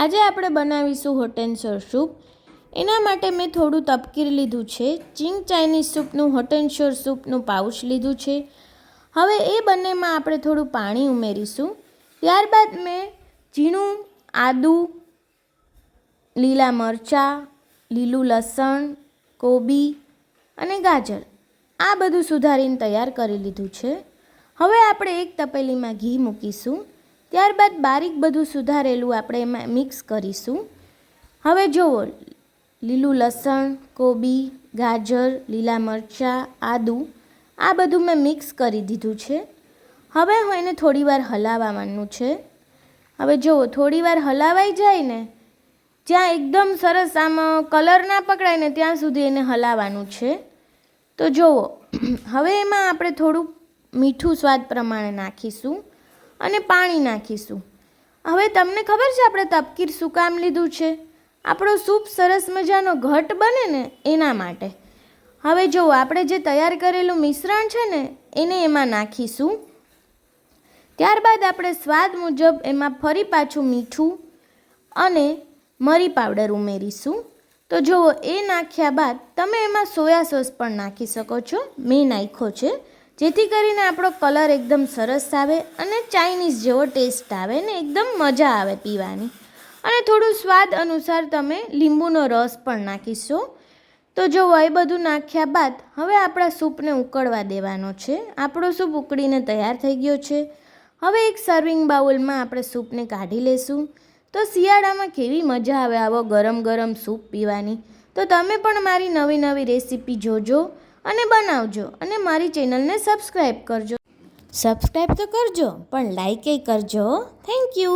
આજે આપણે બનાવીશું હોટ સોર સૂપ. એના માટે મેં થોડું તપકીર લીધું છે. ચિંગ ચાઇનીઝ સૂપનું હોટ સૂપનું પાઉચ લીધું છે. હવે એ બંનેમાં આપણે થોડું પાણી ઉમેરીશું. ત્યારબાદ મેં ઝીણું, આદું, લીલા મરચાં, લીલું લસણ, કોબી અને ગાજર. આ બધું સુધારીને તૈયાર કરી લીધું છે. હવે આપણે એક તપેલીમાં ઘી મૂકીશું. ત્યારબાદ બારીક બધું સુધારેલું આપણે એમાં મિક્સ કરીશું. હવે જુઓ લીલું લસણ, કોબી, ગાજર, લીલા મરચાં, આદું, આ બધું મેં મિક્સ કરી દીધું છે. હવે હું એને થોડીવાર હલાવવાનું છે. હવે જુઓ થોડીવાર હલાવાઈ જાય ને, જ્યાં એકદમ સરસ આમ કલર ના પકડાય ને ત્યાં સુધી એને હલાવવાનું છે. તો જુઓ હવે એમાં આપણે થોડું મીઠું સ્વાદ પ્રમાણે નાખીશું. અને પાણી નાખીશું. હવે તમને ખબર છે આપણે તપકીર શું કામ લીધું છે? આપણો સૂપ સરસ મજાનો ઘટ બને ને એના માટે. હવે જુઓ આપણે જે તૈયાર કરેલું મિશ્રણ છે ને, એને એમાં નાખીશું. ત્યારબાદ આપણે સ્વાદ મુજબ એમાં ફરી પાછું મીઠું અને મરી પાવડર ઉમેરીશું. તો જુઓ, એ નાખ્યા બાદ તમે એમાં સોયા સોસ પણ નાખી શકો છો. મેં નાખ્યો છે. જેથી કરીને આપણો કલર એકદમ સરસ આવે અને ચાઇનીઝ જેવો ટેસ્ટ આવે ને એકદમ મજા આવે પીવાની. અને થોડું સ્વાદ અનુસાર તમે લીંબુનો રસ પણ નાખીશો. તો જો એ બધું નાખ્યા બાદ હવે આપણા સૂપને ઉકળવા દેવાનો છે. આપણો સૂપ ઉકળીને તૈયાર થઈ ગયો છે. હવે એક સર્વિંગ બાઉલમાં આપણે સૂપને કાઢી લેશું. તો શિયાળામાં કેવી મજા આવે આવો ગરમ ગરમ સૂપ પીવાની. તો તમે પણ મારી નવી નવી રેસીપી જોજો. અને બનાવજો અને મારી ચેનલને સબસ્ક્રાઈબ કરજો. સબસ્ક્રાઈબ તો કરજો, પણ લાઈકે કરજો. Thank you